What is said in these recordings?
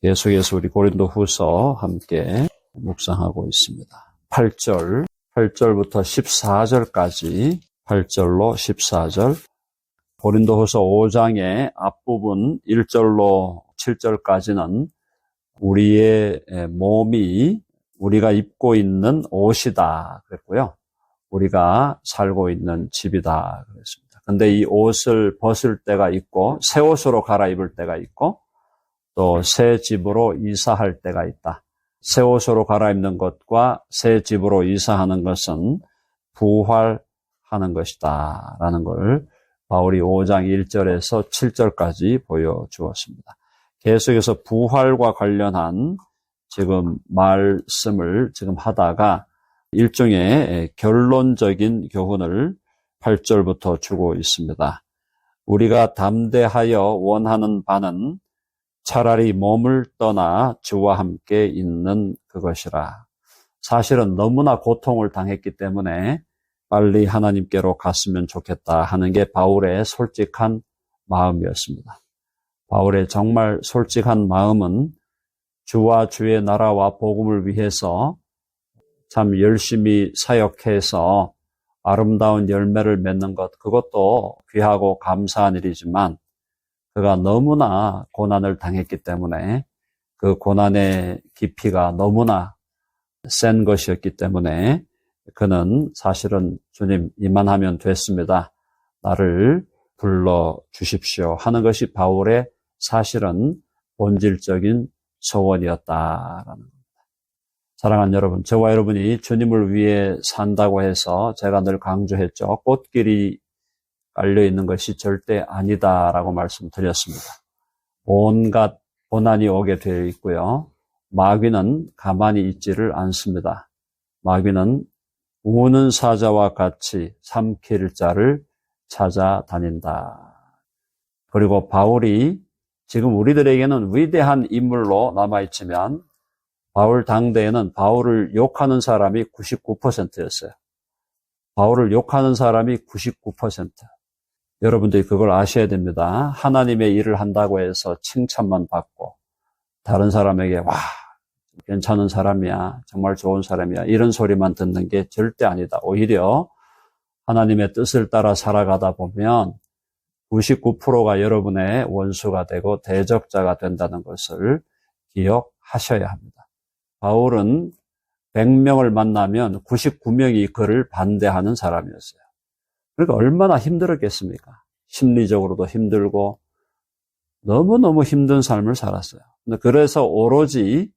계속해서 우리 고린도 후서 함께 묵상하고 있습니다. 8절, 8절부터 14절까지, 8절로 14절, 고린도 후서 5장의 앞부분 1절로 7절까지는 우리의 몸이 우리가 입고 있는 옷이다 그랬고요. 우리가 살고 있는 집이다 그랬습니다. 근데 이 옷을 벗을 때가 있고 새 옷으로 갈아입을 때가 있고 또 새 집으로 이사할 때가 있다. 새 옷으로 갈아입는 것과 새 집으로 이사하는 것은 부활하는 것이다. 라는 걸 바울이 5장 1절에서 7절까지 보여주었습니다. 계속해서 부활과 관련한 지금 말씀을 지금 하다가 일종의 결론적인 교훈을 8절부터 주고 있습니다. 우리가 담대하여 원하는 바는 차라리 몸을 떠나 주와 함께 있는 그것이라. 사실은 너무나 고통을 당했기 때문에 빨리 하나님께로 갔으면 좋겠다 하는 게 바울의 솔직한 마음이었습니다. 바울의 정말 솔직한 마음은 주와 주의 나라와 복음을 위해서 참 열심히 사역해서 아름다운 열매를 맺는 것, 그것도 귀하고 감사한 일이지만 그가 너무나 고난을 당했기 때문에 그 고난의 깊이가 너무나 센 것이었기 때문에 그는 사실은 주님 이만하면 됐습니다. 나를 불러 주십시오 하는 것이 바울의 사실은 본질적인 소원이었다라는 겁니다. 사랑하는 여러분, 저와 여러분이 주님을 위해 산다고 해서 제가 늘 강조했죠. 꽃길이 깔려 있는 것이 절대 아니다라고 말씀드렸습니다. 온갖 고난이 오게 되어 있고요. 마귀는 가만히 있지를 않습니다. 마귀는 우는 사자와 같이 삼킬 자를 찾아다닌다. 그리고 바울이 지금 우리들에게는 위대한 인물로 남아있지만 바울 당대에는 바울을 욕하는 사람이 99%였어요. 바울을 욕하는 사람이 99%. 여러분들이 그걸 아셔야 됩니다. 하나님의 일을 한다고 해서 칭찬만 받고 다른 사람에게 와 괜찮은 사람이야 정말 좋은 사람이야 이런 소리만 듣는 게 절대 아니다. 오히려 하나님의 뜻을 따라 살아가다 보면 99%가 여러분의 원수가 되고 대적자가 된다는 것을 기억하셔야 합니다. 바울은 100명을 만나면 99명이 그를 반대하는 사람이었어요. 그러니까 얼마나 힘들었겠습니까? 심리적으로도 힘들고 너무너무 힘든 삶을 살았어요. 그래서 오로지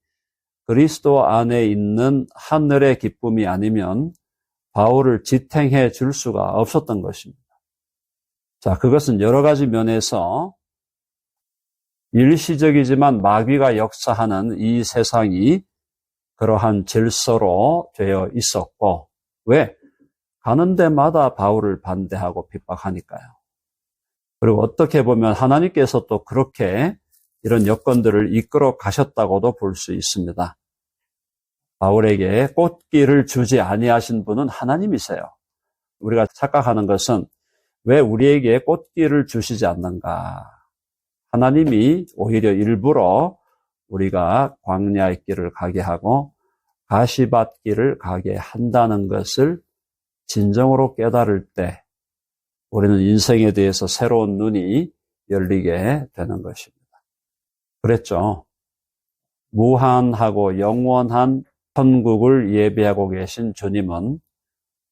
그리스도 안에 있는 하늘의 기쁨이 아니면 바울을 지탱해 줄 수가 없었던 것입니다. 자, 그것은 여러 가지 면에서 일시적이지만 마귀가 역사하는 이 세상이 그러한 질서로 되어 있었고, 왜? 가는 데마다 바울을 반대하고 핍박하니까요. 그리고 어떻게 보면 하나님께서 또 그렇게 이런 여건들을 이끌어 가셨다고도 볼 수 있습니다. 바울에게 꽃길을 주지 아니하신 분은 하나님이세요. 우리가 착각하는 것은 왜 우리에게 꽃길을 주시지 않는가? 하나님이 오히려 일부러 우리가 광야의 길을 가게 하고 가시밭 길을 가게 한다는 것을 진정으로 깨달을 때 우리는 인생에 대해서 새로운 눈이 열리게 되는 것입니다. 그랬죠. 무한하고 영원한 천국을 예배하고 계신 주님은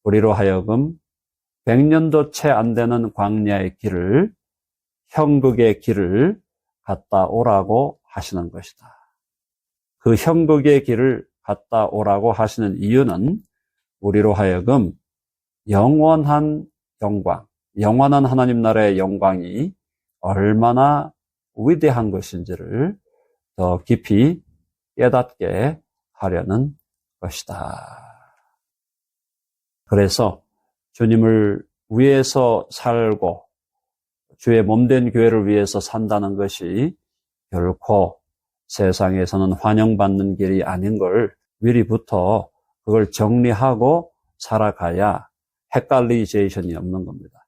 우리로 하여금 100년도 채 안 되는 광야의 길을 형극의 길을 갔다 오라고 하시는 것이다. 그 형극의 길을 갔다 오라고 하시는 이유는 우리로 하여금 영원한 영광, 영원한 하나님 나라의 영광이 얼마나 위대한 것인지를 더 깊이 깨닫게 하려는 것이다. 그래서 주님을 위해서 살고 주의 몸된 교회를 위해서 산다는 것이 결코 세상에서는 환영받는 길이 아닌 걸 미리부터 그걸 정리하고 살아가야 헷갈리제이션이 없는 겁니다.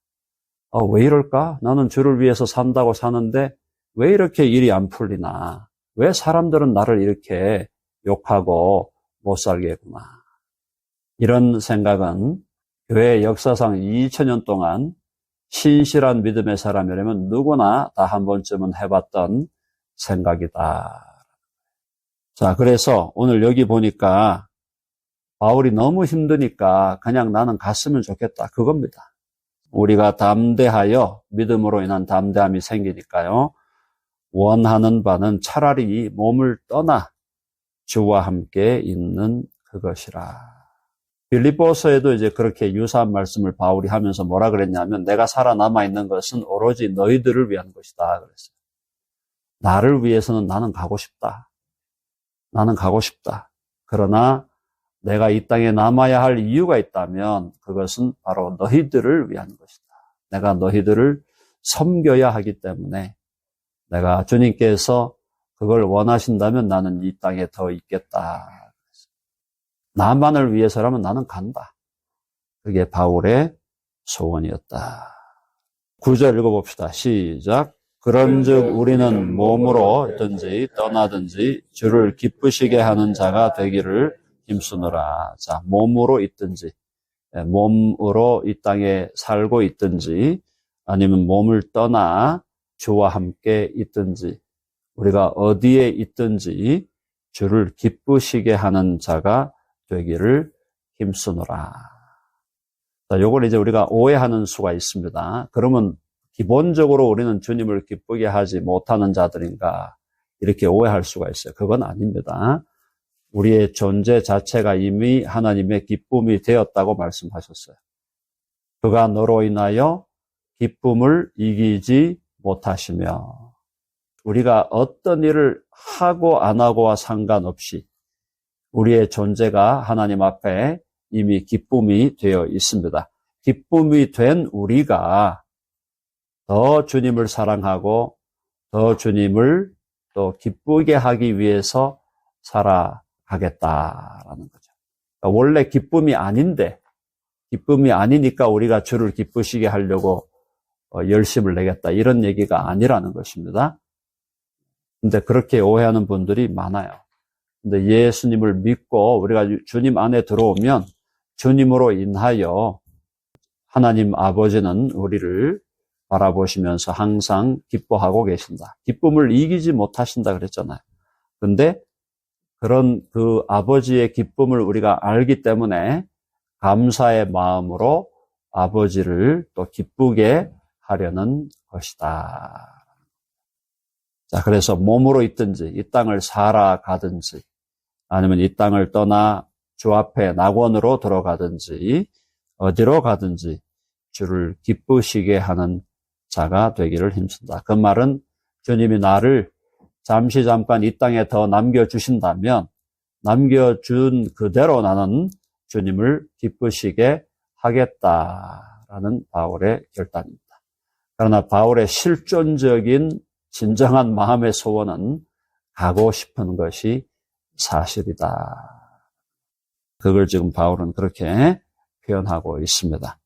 어, 왜 이럴까? 나는 주를 위해서 산다고 사는데 왜 이렇게 일이 안 풀리나? 왜 사람들은 나를 이렇게 욕하고 못 살겠구나. 이런 생각은 교회 역사상 2000년 동안 신실한 믿음의 사람이라면 누구나 다 한 번쯤은 해봤던 생각이다. 자, 그래서 오늘 여기 보니까 바울이 너무 힘드니까 그냥 나는 갔으면 좋겠다. 그겁니다. 우리가 담대하여 믿음으로 인한 담대함이 생기니까요. 원하는 바는 차라리 몸을 떠나 주와 함께 있는 그것이라. 빌립보서에도 이제 그렇게 유사한 말씀을 바울이 하면서 뭐라 그랬냐면 내가 살아남아 있는 것은 오로지 너희들을 위한 것이다 그랬어요. 나를 위해서는 나는 가고 싶다. 나는 가고 싶다. 그러나 내가 이 땅에 남아야 할 이유가 있다면 그것은 바로 너희들을 위한 것이다. 내가 너희들을 섬겨야 하기 때문에 내가 주님께서 그걸 원하신다면 나는 이 땅에 더 있겠다. 나만을 위해서라면 나는 간다. 그게 바울의 소원이었다. 구절 읽어봅시다. 시작. 그런 즉 우리는 몸으로든지 떠나든지 주를 기쁘시게 하는 자가 되기를 힘쓰노라. 자, 몸으로 있든지 예, 몸으로 이 땅에 살고 있든지 아니면 몸을 떠나 주와 함께 있든지 우리가 어디에 있든지 주를 기쁘시게 하는 자가 되기를 힘쓰노라. 자, 요걸 이제 우리가 오해하는 수가 있습니다. 그러면 기본적으로 우리는 주님을 기쁘게 하지 못하는 자들인가 이렇게 오해할 수가 있어요. 그건 아닙니다. 우리의 존재 자체가 이미 하나님의 기쁨이 되었다고 말씀하셨어요. 그가 너로 인하여 기쁨을 이기지 못하시며 우리가 어떤 일을 하고 안 하고와 상관없이 우리의 존재가 하나님 앞에 이미 기쁨이 되어 있습니다. 기쁨이 된 우리가 더 주님을 사랑하고 더 주님을 또 기쁘게 하기 위해서 살아 가겠다라는 거죠. 그러니까 원래 기쁨이 아닌데 기쁨이 아니니까 우리가 주를 기쁘시게 하려고 어, 열심을 내겠다 이런 얘기가 아니라는 것입니다. 근데 그렇게 오해하는 분들이 많아요. 근데 예수님을 믿고 우리가 주님 안에 들어오면 주님으로 인하여 하나님 아버지는 우리를 바라보시면서 항상 기뻐하고 계신다. 기쁨을 이기지 못하신다 그랬잖아요. 근데 그런 그 아버지의 기쁨을 우리가 알기 때문에 감사의 마음으로 아버지를 또 기쁘게 하려는 것이다. 자, 그래서 몸으로 있든지 이 땅을 살아가든지 아니면 이 땅을 떠나 주 앞에 낙원으로 들어가든지 어디로 가든지 주를 기쁘시게 하는 자가 되기를 힘쓴다. 그 말은 주님이 나를 잠시 잠깐 이 땅에 더 남겨주신다면 남겨준 그대로 나는 주님을 기쁘시게 하겠다라는 바울의 결단입니다. 그러나 바울의 실존적인 진정한 마음의 소원은 가고 싶은 것이 사실이다. 그걸 지금 바울은 그렇게 표현하고 있습니다.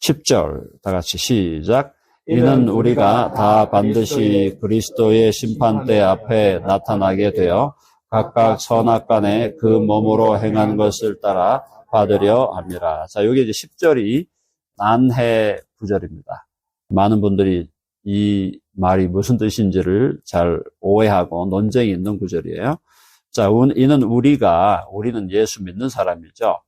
10절 다 같이 시작. 이는 우리가 다 반드시 그리스도의 심판대 앞에 나타나게 되어 각각 선악 간에 그 몸으로 행한 것을 따라 받으려 합니다. 자, 여기 이제 10절이 난해 구절입니다. 많은 분들이 이 말이 무슨 뜻인지를 잘 오해하고 논쟁이 있는 구절이에요. 자, 이는 우리가, 우리는 예수 믿는 사람이죠.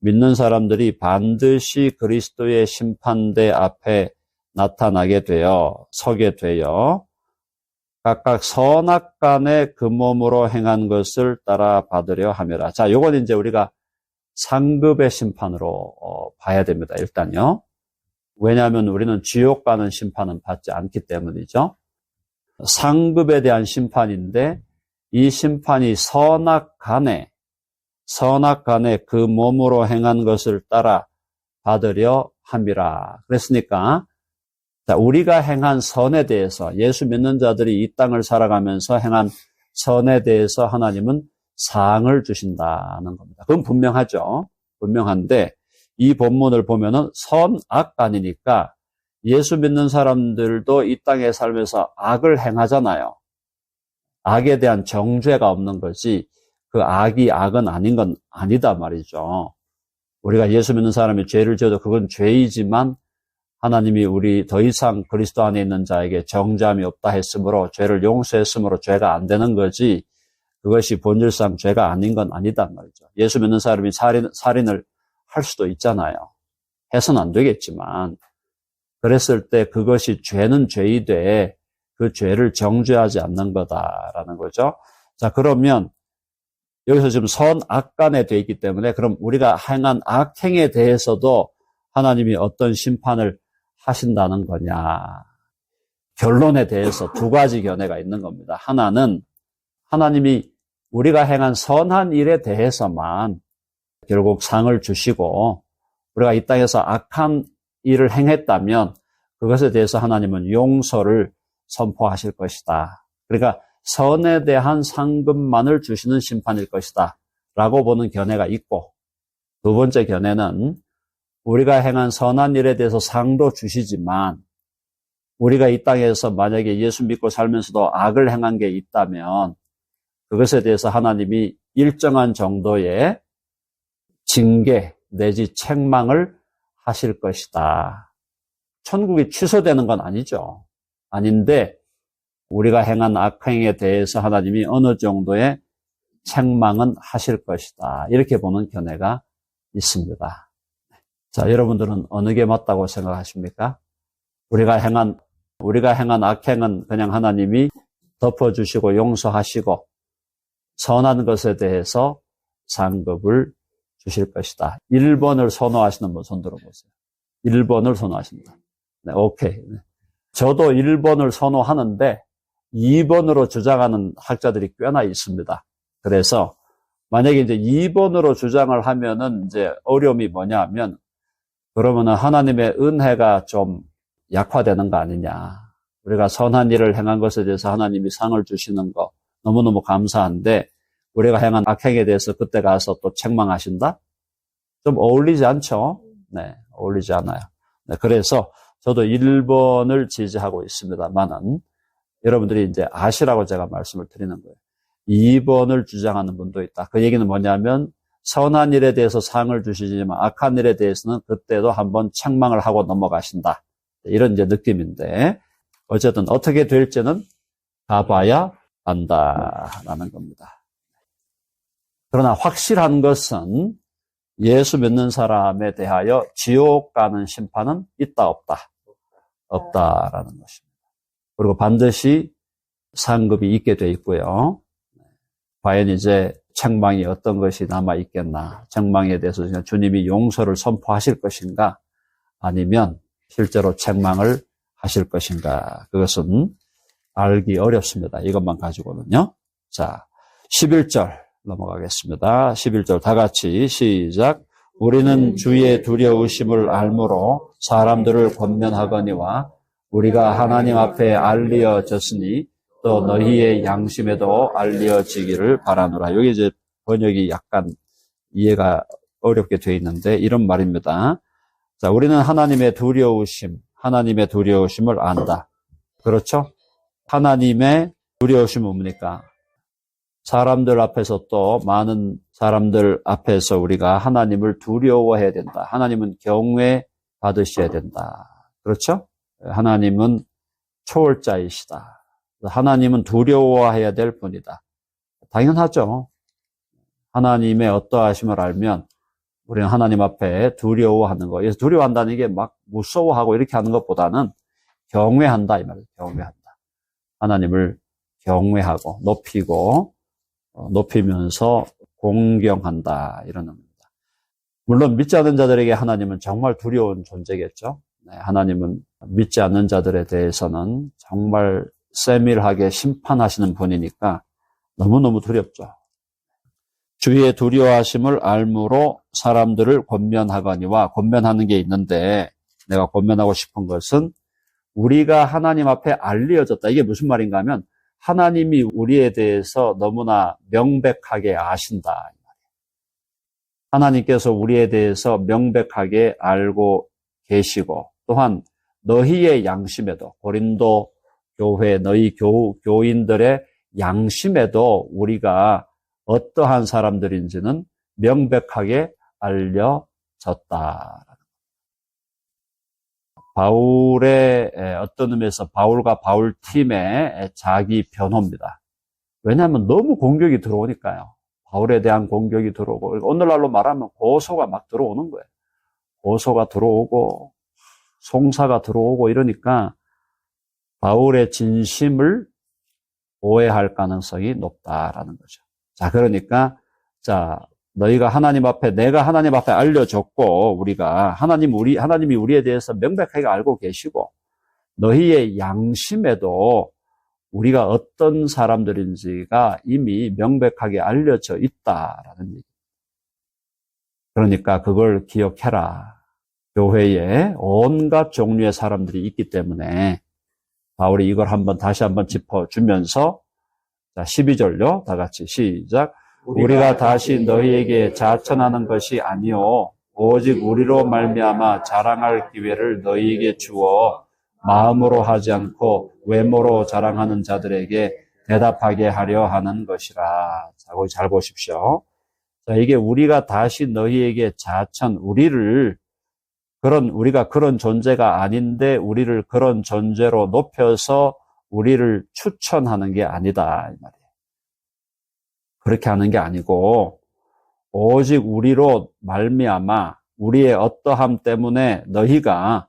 믿는 사람들이 반드시 그리스도의 심판대 앞에 나타나게 되어, 서게 되어, 각각 선악 간에 그 몸으로 행한 것을 따라 받으려 함이라. 자, 요건 이제 우리가 상급의 심판으로 어, 봐야 됩니다. 일단요. 왜냐하면 우리는 지옥 가는 심판은 받지 않기 때문이죠. 상급에 대한 심판인데 이 심판이 선악 간에 선악 간에 그 몸으로 행한 것을 따라 받으려 함이라. 그랬으니까 우리가 행한 선에 대해서 예수 믿는 자들이 이 땅을 살아가면서 행한 선에 대해서 하나님은 상을 주신다는 겁니다. 그건 분명하죠. 분명한데 이 본문을 보면은 선악간이니까 예수 믿는 사람들도 이 땅에 살면서 악을 행하잖아요. 악에 대한 정죄가 없는 거지 그 악이 악은 아닌 건 아니다 말이죠. 우리가 예수 믿는 사람이 죄를 지어도 그건 죄이지만 하나님이 우리 더 이상 그리스도 안에 있는 자에게 정죄함이 없다 했으므로 죄를 용서했으므로 죄가 안 되는 거지 그것이 본질상 죄가 아닌 건 아니다 말이죠. 예수 믿는 사람이 살인, 살인을 할 수도 있잖아요. 해서는 안 되겠지만 그랬을 때 그것이 죄는 죄이되 그 죄를 정죄하지 않는 거다라는 거죠. 자 그러면 여기서 지금 선악 간에 돼 있기 때문에 그럼 우리가 행한 악행에 대해서도 하나님이 어떤 심판을 하신다는 거냐. 결론에 대해서 두 가지 견해가 있는 겁니다. 하나는 하나님이 우리가 행한 선한 일에 대해서만 결국 상을 주시고 우리가 이 땅에서 악한 일을 행했다면 그것에 대해서 하나님은 용서를 선포하실 것이다. 그러니까 선에 대한 상급만을 주시는 심판일 것이다. 라고 보는 견해가 있고 두 번째 견해는 우리가 행한 선한 일에 대해서 상도 주시지만 우리가 이 땅에서 만약에 예수 믿고 살면서도 악을 행한 게 있다면 그것에 대해서 하나님이 일정한 정도의 징계 내지 책망을 하실 것이다. 천국이 취소되는 건 아니죠. 아닌데 우리가 행한 악행에 대해서 하나님이 어느 정도의 책망은 하실 것이다. 이렇게 보는 견해가 있습니다. 자, 여러분들은 어느 게 맞다고 생각하십니까? 우리가 행한, 우리가 행한 악행은 그냥 하나님이 덮어주시고 용서하시고 선한 것에 대해서 상급을 주실 것이다. 1번을 선호하시는 분 손 들어 보세요. 1번을 선호하십니다. 네, 오케이. 네. 저도 1번을 선호하는데 2번으로 주장하는 학자들이 꽤나 있습니다. 그래서 만약에 이제 2번으로 주장을 하면은 이제 어려움이 뭐냐 하면 그러면은 하나님의 은혜가 좀 약화되는 거 아니냐. 우리가 선한 일을 행한 것에 대해서 하나님이 상을 주시는 거 너무너무 감사한데 우리가 행한 악행에 대해서 그때 가서 또 책망하신다? 좀 어울리지 않죠? 네, 어울리지 않아요. 네, 그래서 저도 1번을 지지하고 있습니다만은 여러분들이 이제 아시라고 제가 말씀을 드리는 거예요. 2번을 주장하는 분도 있다. 그 얘기는 뭐냐면 선한 일에 대해서 상을 주시지만 악한 일에 대해서는 그때도 한번 책망을 하고 넘어가신다. 이런 이제 느낌인데 어쨌든 어떻게 될지는 가봐야 안다라는 겁니다. 그러나 확실한 것은 예수 믿는 사람에 대하여 지옥 가는 심판은 있다 없다 없다라는 것입니다. 그리고 반드시 상급이 있게 돼 있고요. 과연 이제 책망이 어떤 것이 남아 있겠나? 책망에 대해서 주님이 용서를 선포하실 것인가? 아니면 실제로 책망을 하실 것인가? 그것은 알기 어렵습니다. 이것만 가지고는요. 자, 11절 넘어가겠습니다. 11절 다 같이 시작. 우리는 주의 두려우심을 알므로 사람들을 권면하거니와 우리가 하나님 앞에 알리어졌으니 또 너희의 양심에도 알려지기를 바라노라. 여기 이제 번역이 약간 이해가 어렵게 되어 있는데 이런 말입니다. 자, 우리는 하나님의 두려우심, 하나님의 두려우심을 안다. 그렇죠? 하나님의 두려우심은 뭡니까? 사람들 앞에서 또 많은 사람들 앞에서 우리가 하나님을 두려워해야 된다. 하나님은 경외 받으셔야 된다. 그렇죠? 하나님은 초월자이시다. 하나님은 두려워해야 될 분이다. 당연하죠. 하나님의 어떠하심을 알면 우리는 하나님 앞에 두려워하는 거. 그래서 두려워한다는 게 막 무서워하고 이렇게 하는 것보다는 경외한다 이 말이에요. 경외한다. 하나님을 경외하고 높이고 어, 높이면서 공경한다 이런 의미입니다. 물론 믿지 않는 자들에게 하나님은 정말 두려운 존재겠죠. 네, 하나님은 믿지 않는 자들에 대해서는 정말 세밀하게 심판하시는 분이니까 너무너무 두렵죠. 주의 두려워하심을 알므로 사람들을 권면하거니와 권면하는 게 있는데 내가 권면하고 싶은 것은 우리가 하나님 앞에 알려졌다. 이게 무슨 말인가 하면 하나님이 우리에 대해서 너무나 명백하게 아신다. 하나님께서 우리에 대해서 명백하게 알고 계시고 또한 너희의 양심에도 고린도 교회 너희 교, 교인들의 양심에도 우리가 어떠한 사람들인지는 명백하게 알려졌다. 바울의 에, 어떤 의미에서 바울과 바울 팀의 자기 변호입니다. 왜냐하면 너무 공격이 들어오니까요. 바울에 대한 공격이 들어오고 오늘날로 말하면 고소가 막 들어오는 거예요. 고소가 들어오고 송사가 들어오고 이러니까 바울의 진심을 오해할 가능성이 높다라는 거죠. 자, 그러니까 자, 너희가 하나님 앞에 내가 하나님 앞에 알려줬고 우리가 하나님 우리 하나님이 우리에 대해서 명백하게 알고 계시고 너희의 양심에도 우리가 어떤 사람들인지가 이미 명백하게 알려져 있다라는 얘기. 그러니까 그걸 기억해라. 교회에 온갖 종류의 사람들이 있기 때문에 바울이 이걸 한번 다시 한번 짚어주면서 자 12절요. 다 같이 시작. 우리가 다시 너희에게 자천하는 것이 아니요 오직 우리로 말미암아 자랑할 기회를 너희에게 주어 마음으로 하지 않고 외모로 자랑하는 자들에게 대답하게 하려 하는 것이라. 자, 거기 잘 보십시오. 자, 이게 우리가 다시 너희에게 자천, 우리를 그런 우리가 그런 존재가 아닌데 우리를 그런 존재로 높여서 우리를 추천하는 게 아니다 이 말이에요. 그렇게 하는 게 아니고 오직 우리로 말미암아 우리의 어떠함 때문에 너희가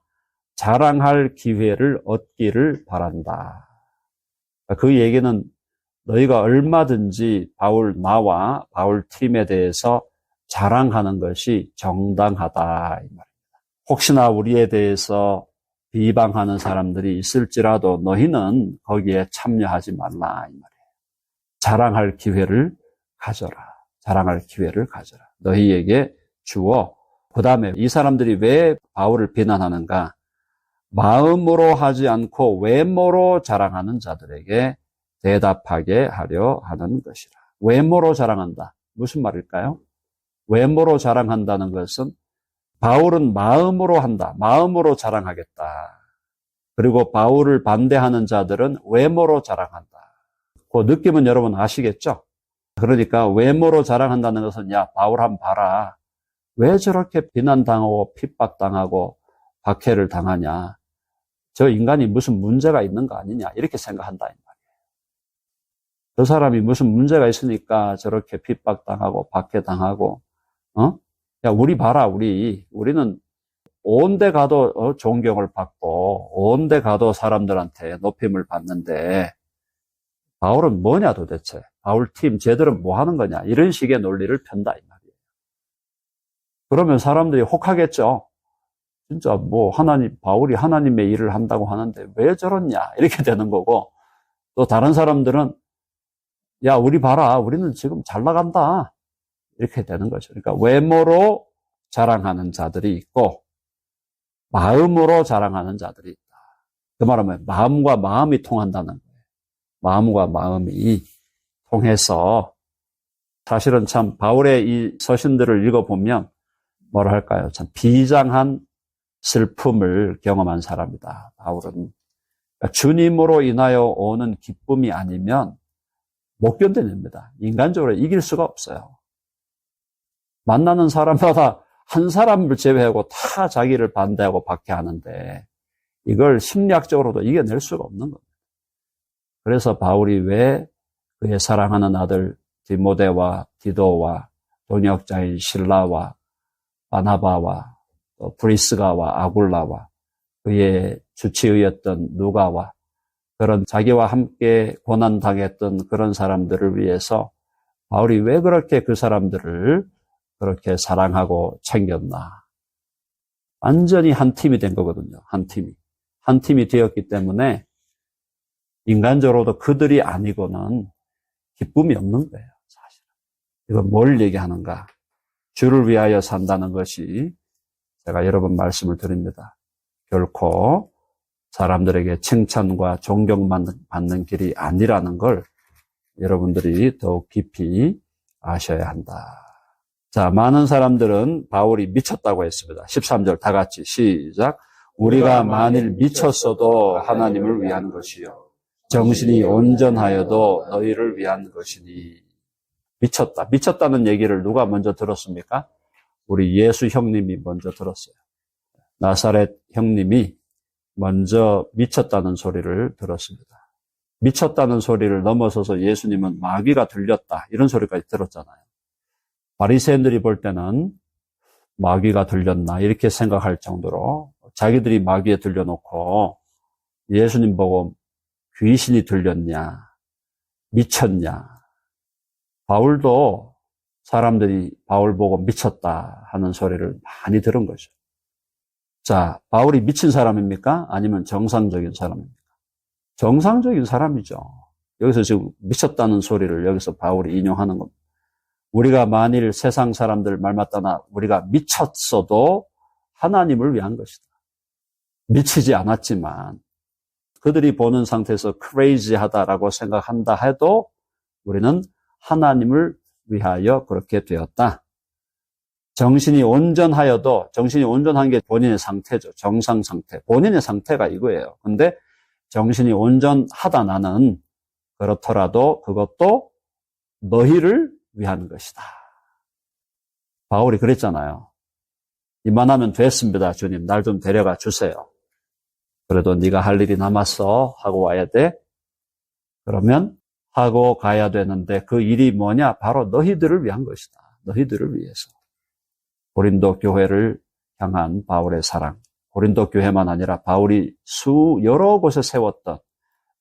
자랑할 기회를 얻기를 바란다. 그 얘기는 너희가 얼마든지 바울 나와 바울 팀에 대해서 자랑하는 것이 정당하다 이 말입니다. 혹시나 우리에 대해서 비방하는 사람들이 있을지라도 너희는 거기에 참여하지 말라 이 말이에요. 자랑할 기회를 가져라. 자랑할 기회를 가져라. 너희에게 주어. 그 다음에 이 사람들이 왜 바울을 비난하는가? 마음으로 하지 않고 외모로 자랑하는 자들에게 대답하게 하려 하는 것이라. 외모로 자랑한다. 무슨 말일까요? 외모로 자랑한다는 것은 바울은 마음으로 한다. 마음으로 자랑하겠다. 그리고 바울을 반대하는 자들은 외모로 자랑한다. 그 느낌은 여러분 아시겠죠? 그러니까 외모로 자랑한다는 것은 야 바울 한번 봐라. 왜 저렇게 비난당하고 핍박당하고 박해를 당하냐. 저 인간이 무슨 문제가 있는 거 아니냐. 이렇게 생각한다. 저 사람이 무슨 문제가 있으니까 저렇게 핍박당하고 박해당하고 어? 야 우리 봐라 우리. 우리는 온데 가도 어, 존경을 받고 온데 가도 사람들한테 높임을 받는데 바울은 뭐냐 도대체? 바울 팀 쟤들은 뭐 하는 거냐? 이런 식의 논리를 편다 이 말이에요. 그러면 사람들이 혹하겠죠. 진짜 뭐 하나님 바울이 하나님의 일을 한다고 하는데 왜 저렇냐? 이렇게 되는 거고 또 다른 사람들은 야 우리 봐라. 우리는 지금 잘 나간다 이렇게 되는 거죠. 그러니까 외모로 자랑하는 자들이 있고 마음으로 자랑하는 자들이 있다. 그 말하면 마음과 마음이 통한다는 거예요. 마음과 마음이 통해서 사실은 참 바울의 이 서신들을 읽어보면 뭐라 할까요? 참 비장한 슬픔을 경험한 사람이다. 바울은 그러니까 주님으로 인하여 오는 기쁨이 아니면 못 견뎌냅니다. 인간적으로 이길 수가 없어요. 만나는 사람마다 한 사람을 제외하고 다 자기를 반대하고 박해하는데 이걸 심리학적으로도 이겨낼 수가 없는 겁니다. 그래서 바울이 왜 그의 사랑하는 아들 디모데와 디도와 동역자인 신라와 바나바와 브리스가와 아굴라와 그의 주치의였던 누가와 그런 자기와 함께 고난당했던 그런 사람들을 위해서 바울이 왜 그렇게 그 사람들을 그렇게 사랑하고 챙겼나. 완전히 한 팀이 된 거거든요. 한 팀이. 한 팀이 되었기 때문에 인간적으로도 그들이 아니고는 기쁨이 없는 거예요. 사실. 이건 뭘 얘기하는가? 주를 위하여 산다는 것이 제가 여러 번 말씀을 드립니다. 결코 사람들에게 칭찬과 존경받는 받는 길이 아니라는 걸 여러분들이 더욱 깊이 아셔야 한다. 자, 많은 사람들은 바울이 미쳤다고 했습니다. 13절 다 같이 시작. 우리가 만일 미쳤어도 하나님을 위한 것이요. 정신이 온전하여도 너희를 위한 것이니 미쳤다. 미쳤다는 얘기를 누가 먼저 들었습니까? 우리 예수 형님이 먼저 들었어요. 나사렛 형님이 먼저 미쳤다는 소리를 들었습니다. 미쳤다는 소리를 넘어서서 예수님은 마귀가 들렸다. 이런 소리까지 들었잖아요. 바리새인들이 볼 때는 마귀가 들렸나 이렇게 생각할 정도로 자기들이 마귀에 들려놓고 예수님 보고 귀신이 들렸냐, 미쳤냐. 바울도 사람들이 바울 보고 미쳤다 하는 소리를 많이 들은 거죠. 자, 바울이 미친 사람입니까? 아니면 정상적인 사람입니까? 정상적인 사람이죠. 여기서 지금 미쳤다는 소리를 여기서 바울이 인용하는 겁니다. 우리가 만일 세상 사람들 말 맞다나 우리가 미쳤어도 하나님을 위한 것이다. 미치지 않았지만 그들이 보는 상태에서 crazy하다라고 생각한다 해도 우리는 하나님을 위하여 그렇게 되었다. 정신이 온전하여도 정신이 온전한 게 본인의 상태죠. 정상 상태. 본인의 상태가 이거예요. 근데 정신이 온전하다 나는 그렇더라도 그것도 너희를 위한 것이다. 바울이 그랬잖아요. 이만하면 됐습니다. 주님, 날 좀 데려가 주세요. 그래도 네가 할 일이 남았어 하고 와야 돼. 그러면 하고 가야 되는데 그 일이 뭐냐? 바로 너희들을 위한 것이다. 너희들을 위해서. 고린도 교회를 향한 바울의 사랑. 고린도 교회만 아니라 바울이 수 여러 곳에 세웠던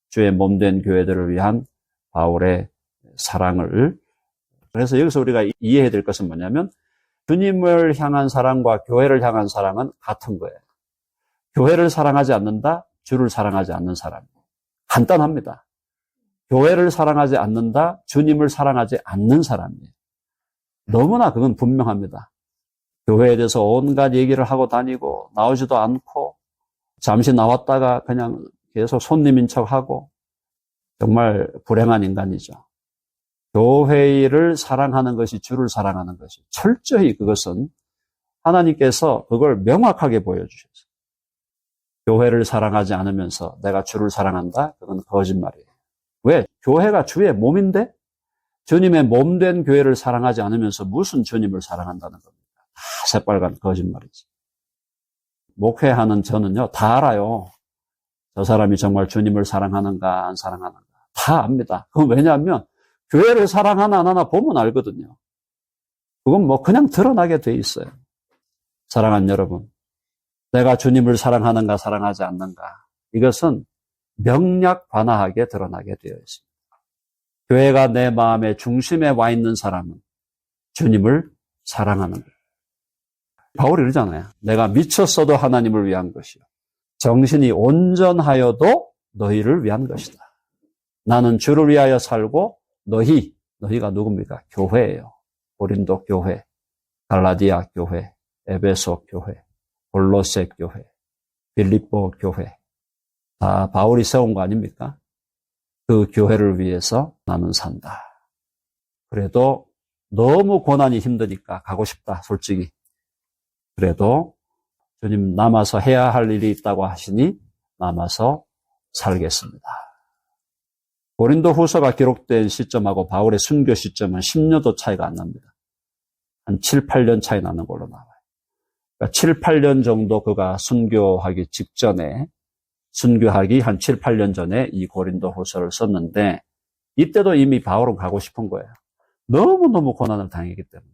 주의 몸 된 교회들을 위한 바울의 사랑을 그래서 여기서 우리가 이해해야 될 것은 뭐냐면 주님을 향한 사랑과 교회를 향한 사랑은 같은 거예요. 교회를 사랑하지 않는다, 주를 사랑하지 않는 사람. 간단합니다. 교회를 사랑하지 않는다, 주님을 사랑하지 않는 사람이에요. 너무나 그건 분명합니다. 교회에 대해서 온갖 얘기를 하고 다니고 나오지도 않고 잠시 나왔다가 그냥 계속 손님인 척하고 정말 불행한 인간이죠. 교회를 사랑하는 것이 주를 사랑하는 것이 철저히 그것은 하나님께서 그걸 명확하게 보여주셨어요. 교회를 사랑하지 않으면서 내가 주를 사랑한다? 그건 거짓말이에요. 왜? 교회가 주의 몸인데 주님의 몸 된 교회를 사랑하지 않으면서 무슨 주님을 사랑한다는 겁니다. 다 새빨간 거짓말이지. 목회하는 저는요, 다 알아요. 저 사람이 정말 주님을 사랑하는가, 안 사랑하는가. 다 압니다. 그건 왜냐하면, 교회를 사랑하나 안 하나 보면 알거든요. 그건 뭐 그냥 드러나게 돼 있어요. 사랑하는 여러분. 내가 주님을 사랑하는가, 사랑하지 않는가. 이것은 명약관화하게 드러나게 되어 있습니다. 교회가 내 마음의 중심에 와 있는 사람은 주님을 사랑하는 거예요. 바울이 그러잖아요. 내가 미쳤어도 하나님을 위한 것이요. 정신이 온전하여도 너희를 위한 것이다. 나는 주를 위하여 살고 너희, 너희가 누굽니까? 교회예요. 고린도 교회, 갈라디아 교회, 에베소 교회, 볼로세 교회, 빌립보 교회. 다 바울이 세운 거 아닙니까? 그 교회를 위해서 나는 산다. 그래도 너무 고난이 힘드니까 가고 싶다, 솔직히. 그래도 주님 남아서 해야 할 일이 있다고 하시니 남아서 살겠습니다. 고린도 후서가 기록된 시점하고 바울의 순교 시점은 10년도 차이가 안 납니다. 한 7, 8년 차이 나는 걸로 나와요. 그러니까 7, 8년 정도 그가 순교하기 직전에 순교하기 한 7, 8년 전에 이 고린도 후서를 썼는데 이때도 이미 바울은 가고 싶은 거예요. 너무너무 고난을 당했기 때문에.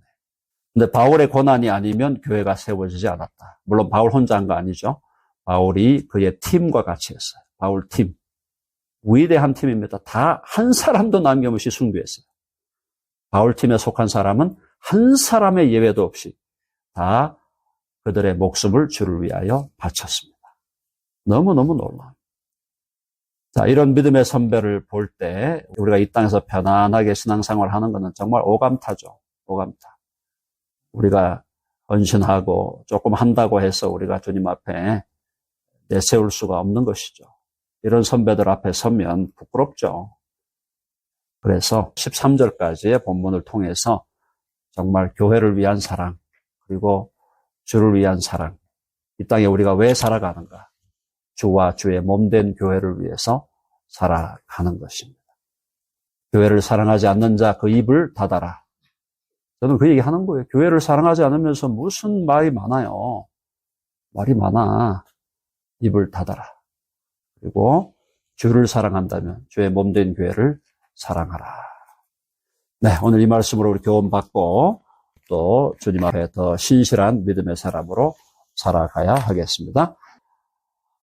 근데 바울의 고난이 아니면 교회가 세워지지 않았다. 물론 바울 혼자 한 거 아니죠. 바울이 그의 팀과 같이 했어요. 바울 팀. 위대한 팀입니다. 다 한 사람도 남김없이 순교했어요. 바울 팀에 속한 사람은 한 사람의 예외도 없이 다 그들의 목숨을 주를 위하여 바쳤습니다. 너무너무 놀라워. 자, 이런 믿음의 선배를 볼 때 우리가 이 땅에서 편안하게 신앙생활 하는 것은 정말 오감타죠. 오감타. 우리가 헌신하고 조금 한다고 해서 우리가 주님 앞에 내세울 수가 없는 것이죠. 이런 선배들 앞에 서면 부끄럽죠. 그래서 13절까지의 본문을 통해서 정말 교회를 위한 사랑, 그리고 주를 위한 사랑, 이 땅에 우리가 왜 살아가는가? 주와 주의 몸된 교회를 위해서 살아가는 것입니다. 교회를 사랑하지 않는 자 그 입을 닫아라. 저는 그 얘기 하는 거예요. 교회를 사랑하지 않으면서 무슨 말이 많아요. 말이 많아. 입을 닫아라. 그리고 주를 사랑한다면 주의 몸 된 교회를 사랑하라. 네, 오늘 이 말씀으로 우리 교훈 받고 또 주님 앞에 더 신실한 믿음의 사람으로 살아가야 하겠습니다.